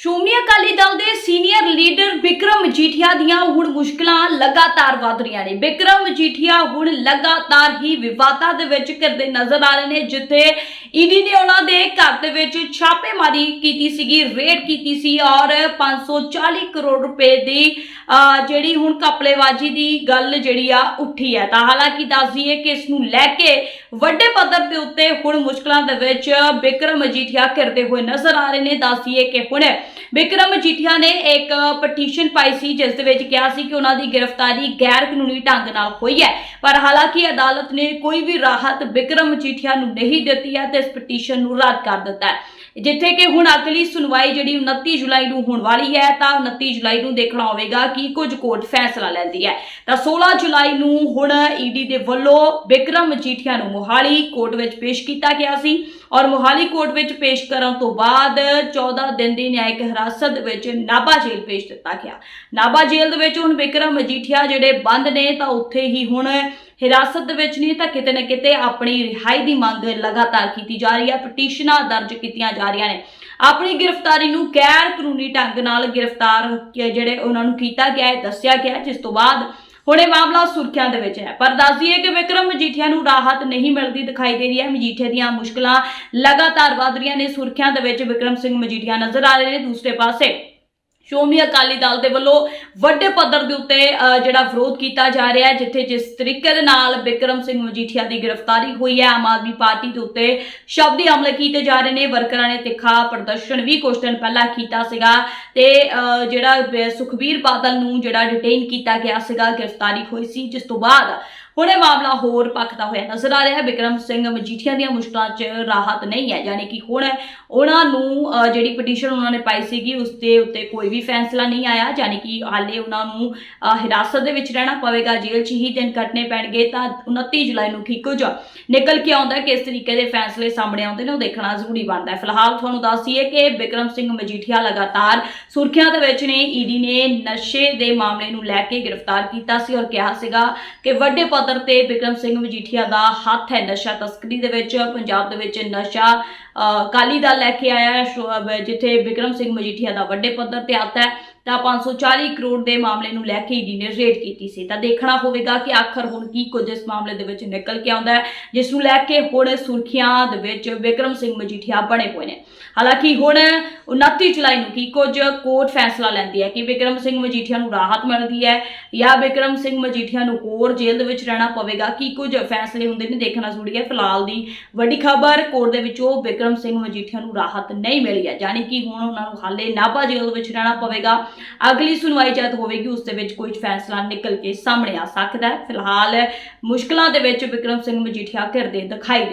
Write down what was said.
ਸ਼੍ਰੋਮਣੀ ਅਕਾਲੀ ਦਲ ਦੇ senior leader Vikram Majithia ਦੀਆਂ ਹੁਣ ਮੁਸ਼ਕਲਾਂ ਲਗਾਤਾਰ ਵਧ ਰਹੀਆਂ ਨੇ। ਵਿਕਰਮ ਮਜੀਠੀਆ ਹੁਣ ਲਗਾਤਾਰ ਹੀ ਵਿਵਾਦਾਂ ਦੇ ਵਿੱਚ ਘਿਰਦੇ ਨਜ਼ਰ ਆ ਰਹੇ ਨੇ, ਜਿੱਥੇ ਈਡੀ ਨੇ ਉਹਨਾਂ ਦੇ ਘਰ ਦੇ ਵਿੱਚ ਛਾਪੇਮਾਰੀ ਕੀਤੀ ਸੀਗੀ ਰੇਡ ਕੀਤੀ ਸੀ ਔਰ 540 ਕਰੋੜ ਰੁਪਏ ਦੀ ਜਿਹੜੀ ਹੁਣ ਕਪੜੇਬਾਜ਼ੀ ਦੀ ਗੱਲ ਜਿਹੜੀ ਆ, ਉੱਠੀ ਹੈ। ਤਾਂ ਹਾਲਾਂਕਿ ਦੱਸ ਦਈਏ ਕਿ ਇਸ ਨੂੰ ਲੈ ਕੇ ਵੱਡੇ ਪੱਧਰ ਦੇ ਉੱਤੇ ਹੁਣ ਮੁਸ਼ਕਲਾਂ ਦੇ ਵਿੱਚ ਬਿਕਰਮ ਮਜੀਠੀਆ ਘਿਰਦੇ ਹੋਏ ਨਜ਼ਰ ਆ ਰਹੇ ਨੇ। ਦੱਸ ਦਈਏ ਕਿ ਹੁਣ ਬਿਕਰਮ ਮਜੀਠੀਆ ਨੇ ਇੱਕ ਪਟੀਸ਼ਨ ਪਾਈ ਸੀ, ਜਿਸ ਦੇ ਵਿੱਚ ਕਿਹਾ ਸੀ ਕਿ ਉਹਨਾਂ ਦੀ ਗ੍ਰਿਫਤਾਰੀ ਗੈਰ ਕਾਨੂੰਨੀ ਢੰਗ ਨਾਲ ਹੋਈ ਹੈ। ਪਰ ਹਾਲਾਂਕਿ ਅਦਾਲਤ ਨੇ ਕੋਈ ਵੀ ਰਾਹਤ ਬਿਕਰਮ ਮਜੀਠੀਆ ਨੂੰ ਨਹੀਂ ਦਿੱਤੀ ਹੈ ਤੇ ਇਸ ਪਟੀਸ਼ਨ ਨੂੰ ਰੱਦ ਕਰ ਦਿੱਤਾ ਹੈ। ਜਿੱਥੇ ਕਿ ਹੁਣ ਅਗਲੀ ਸੁਣਵਾਈ ਜਿਹੜੀ 29 ਜੁਲਾਈ ਨੂੰ ਹੋਣ ਵਾਲੀ ਹੈ, ਤਾਂ 29 ਜੁਲਾਈ ਨੂੰ ਦੇਖਣਾ ਹੋਵੇਗਾ ਕਿ ਕੁਝ ਕੋਰਟ ਫੈਸਲਾ ਲੈਂਦੀ ਹੈ। ਤਾਂ 16 ਜੁਲਾਈ ਨੂੰ ਹੁਣ ਈਡੀ ਦੇ ਵੱਲੋਂ ਵਿਕਰਮ ਮਜੀਠੀਆ ਨੂੰ ਮੋਹਾਲੀ ਕੋਰਟ ਵਿੱਚ ਪੇਸ਼ ਕੀਤਾ ਗਿਆ ਸੀ ਔਰ ਮੋਹਾਲੀ ਕੋਰਟ ਵਿੱਚ ਪੇਸ਼ ਕਰਨ ਤੋਂ ਬਾਅਦ 14 ਦਿਨ ਦੀ ਨਿਆਇਕ ਹਿਰਾਸਤ ਵਿੱਚ ਨਾਭਾ ਜੇਲ੍ਹ ਪੇਸ਼ ਦਿੱਤਾ ਗਿਆ। ਨਾਭਾ ਜੇਲ੍ਹ ਦੇ ਵਿੱਚ ਹੁਣ ਬਿਕਰਮ ਮਜੀਠੀਆ ਜਿਹੜੇ ਬੰਦ ਨੇ, ਤਾਂ ਉੱਥੇ ਹੀ ਹੁਣ ਹਿਰਾਸਤ ਦੇ ਵਿੱਚ ਨਹੀਂ, ਤਾਂ ਕਿਤੇ ਨਾ ਕਿਤੇ ਆਪਣੀ ਰਿਹਾਈ ਦੀ ਮੰਗ ਲਗਾਤਾਰ ਕੀਤੀ ਜਾ ਰਹੀ ਹੈ। ਪਟੀਸ਼ਨਾਂ ਦਰਜ ਕੀਤੀਆਂ ਜਾ ਰਹੀਆਂ ਨੇ। ਆਪਣੀ ਗ੍ਰਿਫਤਾਰੀ ਨੂੰ ਗੈਰ ਕਾਨੂੰਨੀ ਢੰਗ ਨਾਲ ਗ੍ਰਿਫਤਾਰ ਜਿਹੜੇ ਉਹਨਾਂ ਨੂੰ ਕੀਤਾ ਗਿਆ ਹੈ, ਦੱਸਿਆ ਗਿਆ ਜਿਸ ਤੋਂ ਬਾਅਦ ਹੁਣ ਇਹ ਮਾਮਲਾ ਸੁਰਖੀਆਂ ਦੇ ਵਿੱਚ ਹੈ। ਪਰ ਦੱਸ ਦਈਏ ਕਿ ਵਿਕਰਮ ਮਜੀਠੀਆ ਨੂੰ ਰਾਹਤ ਨਹੀਂ ਮਿਲਦੀ ਦਿਖਾਈ ਦੇ ਰਹੀ ਹੈ। ਮਜੀਠੀਆ ਦੀਆਂ ਮੁਸ਼ਕਲਾਂ ਲਗਾਤਾਰ ਵਧ ਰਹੀਆਂ ਨੇ। ਸੁਰਖੀਆਂ ਦੇ ਵਿੱਚ ਵਿਕਰਮ ਸਿੰਘ ਮਜੀਠੀਆ ਨਜ਼ਰ ਆ ਰਹੇ ਨੇ। ਦੂਸਰੇ ਪਾਸੇ ਸ਼੍ਰੋਮਣੀ ਅਕਾਲੀ ਦਲ ਦੇ ਵੱਲੋਂ ਵੱਡੇ ਪੱਧਰ ਦੇ ਉੱਤੇ ਜਿਹੜਾ ਵਿਰੋਧ ਕੀਤਾ ਜਾ ਰਿਹਾ ਹੈ, ਜਿੱਥੇ ਜਿਸ ਤਰੀਕੇ ਦੇ ਨਾਲ ਬਿਕਰਮ ਸਿੰਘ ਮਜੀਠੀਆ ਦੀ ਗ੍ਰਿਫਤਾਰੀ ਹੋਈ ਹੈ, ਆਮ ਆਦਮੀ ਪਾਰਟੀ ਦੇ ਉੱਤੇ ਸ਼ਬਦੀ ਹਮਲੇ ਕੀਤੇ ਜਾ ਰਹੇ ਨੇ। ਵਰਕਰਾਂ ਨੇ ਤਿੱਖਾ ਪ੍ਰਦਰਸ਼ਨ ਵੀ ਕੁਝ ਦਿਨ ਪਹਿਲਾਂ ਕੀਤਾ ਸੀਗਾ ਤੇ ਜਿਹੜਾ ਸੁਖਬੀਰ ਬਾਦਲ ਨੂੰ ਜਿਹੜਾ ਡਿਟੇਨ ਕੀਤਾ ਗਿਆ ਸੀਗਾ, ਗ੍ਰਿਫਤਾਰੀ ਹੋਈ ਸੀ, ਜਿਸ ਤੋਂ ਬਾਅਦ ਹੁਣ ਇਹ ਮਾਮਲਾ ਹੋਰ ਪੱਕਦਾ ਹੋਇਆ ਨਜ਼ਰ ਆ ਰਿਹਾ ਹੈ। ਵਿਕਰਮ ਸਿੰਘ ਮਜੀਠੀਆ ਦੀਆਂ ਮੁਸ਼ਕਲਾਂ 'ਚ ਰਾਹਤ ਨਹੀਂ ਹੈ, ਯਾਨੀ ਕਿ ਹੁਣ ਉਹਨਾਂ ਨੂੰ ਜਿਹੜੀ ਪਟੀਸ਼ਨ ਉਹਨਾਂ ਨੇ ਪਾਈ ਸੀਗੀ, ਉਸ ਦੇ ਉੱਤੇ ਕੋਈ ਵੀ ਫੈਸਲਾ ਨਹੀਂ ਆਇਆ, ਯਾਨੀ ਕਿ ਹਾਲੇ ਉਹਨਾਂ ਨੂੰ ਹਿਰਾਸਤ ਦੇ ਵਿੱਚ ਰਹਿਣਾ ਪਵੇਗਾ, ਜੇਲ੍ਹ 'ਚ ਹੀ ਦਿਨ ਕੱਟਣੇ ਪੈਣਗੇ, ਤਾਂ 29 ਜੁਲਾਈ ਨੂੰ ਕੀ ਕੁਝ ਨਿਕਲ ਕੇ ਆਉਂਦਾ ਕਿਸ ਤਰੀਕੇ ਦੇ ਫੈਸਲੇ ਸਾਹਮਣੇ ਆਉਂਦੇ ਨੇ, ਉਹ ਦੇਖਣਾ ਜ਼ਰੂਰੀ ਬਣਦਾ ਹੈ। ਫਿਲਹਾਲ ਤੁਹਾਨੂੰ ਦੱਸ ਦਈਏ ਕਿ ਵਿਕਰਮ ਸਿੰਘ ਮਜੀਠੀਆ ਲਗਾਤਾਰ ਸੁਰਖੀਆਂ ਦੇ ਵਿੱਚ ਨੇ। ਈਡੀ ਨੇ ਨਸ਼ੇ ਦੇ ਮਾਮਲੇ ਨੂੰ ਲੈ ਕੇ ਗ੍ਰਿਫਤਾਰ ਕੀਤਾ ਸੀ ਔਰ ਕਿਹਾ ਸੀਗਾ ਕਿ ਵੱਡੇ ਪੱਧਰ ਪੱਧਰ ਤੇ ਵਿਕਰਮ ਸਿੰਘ ਮਜੀਠੀਆ ਦਾ ਹੱਥ ਹੈ ਨਸ਼ਾ ਤਸਕਰੀ ਦੇ ਵਿੱਚ ਪੰਜਾਬ ਦੇ ਵਿੱਚ ਨਸ਼ਾ ਅ, ਅਕਾਲੀ ਦਲ ਲੈ ਕੇ ਆਇਆ ਜਿੱਥੇ ਵਿਕਰਮ ਸਿੰਘ ਮਜੀਠੀਆ ਦਾ ਵੱਡੇ ਪੱਧਰ ਤੇ ਹੱਥ ਹੈ। ਤਾਂ 540 ਕਰੋੜ ਦੇ ਮਾਮਲੇ ਨੂੰ ਲੈ ਕੇ ਈਡੀ ਨੇ ਰੇਡ ਕੀਤੀ ਸੀ। ਤਾਂ ਦੇਖਣਾ ਹੋਵੇਗਾ ਕਿ ਆਖਰ ਹੁਣ ਕੀ ਕੁਝ ਇਸ ਮਾਮਲੇ ਦੇ ਵਿੱਚ ਨਿਕਲ ਕੇ ਆਉਂਦਾ ਹੈ, ਜਿਸ ਨੂੰ ਲੈ ਕੇ ਹੁਣ ਸੁਰਖੀਆਂ ਦੇ ਵਿੱਚ ਵਿਕਰਮ ਸਿੰਘ ਮਜੀਠੀਆ ਬਣੇ ਹੋਏ ਨੇ। ਹਾਲਾਂਕਿ ਹੁਣ 29 ਜੁਲਾਈ ਨੂੰ ਕੀ ਕੁਝ ਕੋਰਟ ਫੈਸਲਾ ਲੈਂਦੀ ਹੈ ਕਿ ਵਿਕਰਮ ਸਿੰਘ ਮਜੀਠੀਆ ਨੂੰ ਰਾਹਤ ਮਿਲਦੀ ਹੈ ਜਾਂ ਵਿਕਰਮ ਸਿੰਘ ਮਜੀਠੀਆ ਨੂੰ ਹੋਰ ਜੇਲ੍ਹ ਦੇ ਵਿੱਚ ਰਹਿਣਾ ਪਵੇਗਾ, ਕੀ ਕੁਝ ਫੈਸਲੇ ਹੁੰਦੇ ਨੇ ਦੇਖਣਾ ਜ਼ਰੂਰੀ ਹੈ। ਫਿਲਹਾਲ ਦੀ ਵੱਡੀ ਖਬਰ ਕੋਰਟ ਦੇ ਵਿੱਚੋਂ ਵਿਕਰਮ ਸਿੰਘ ਮਜੀਠੀਆ ਨੂੰ ਰਾਹਤ ਨਹੀਂ ਮਿਲੀ ਹੈ ਯਾਨੀ ਕਿ ਹੁਣ ਉਹਨਾਂ ਨੂੰ ਹਾਲੇ ਨਾਭਾ ਜੇਲ੍ਹ ਵਿੱਚ ਰਹਿਣਾ ਪਵੇਗਾ। ਅਗਲੀ ਸੁਣਵਾਈ ਜਦ ਹੋਵੇਗੀ, ਉਸ ਦੇ ਵਿੱਚ ਕੋਈ ਫੈਸਲਾ ਨਿਕਲ ਕੇ ਸਾਹਮਣੇ ਆ ਸਕਦਾ ਹੈ। ਫਿਲਹਾਲ ਮੁਸ਼ਕਲਾਂ ਦੇ ਵਿੱਚ ਵਿਕਰਮ ਸਿੰਘ ਮਜੀਠੀਆ ਘਿਰਦੇ ਦਿਖਾਈ ਦੇ